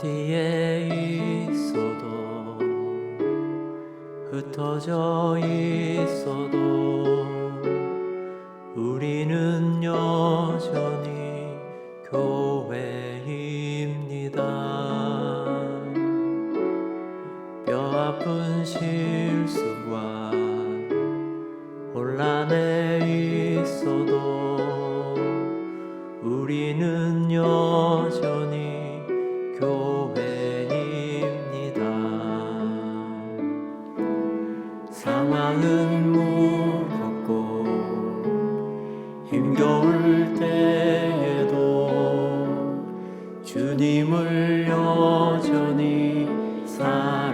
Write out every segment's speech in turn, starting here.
어디에 있어도 흩어져 있어도 우리는 여전히 교회입니다. 뼈 아픈 실수와 혼란에 있어도 우리는 여 상황은 무겁고 힘겨울 때에도 주님을 여전히 사랑합니다.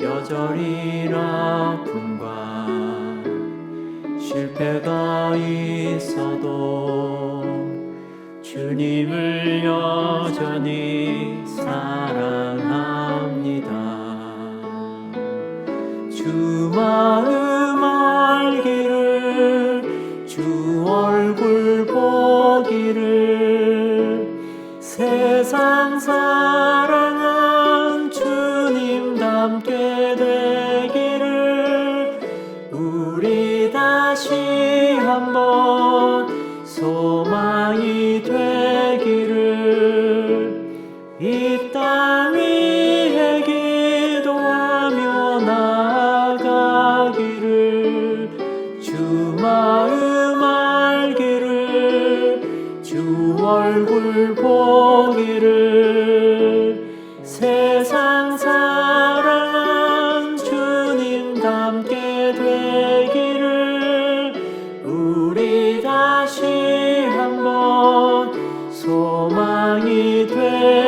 여전히 아픔과 실패가 있어도 주님을 여전히 사랑 세상 사랑한 주님 닮게 되기를 우리 다시 한번 소망이 되기를 이 땅 위에 기도하며 나아가기를 주 마음 얼굴 보기를 세상 사랑 주님닮게 되기를 우리 다시 한번 소망이 되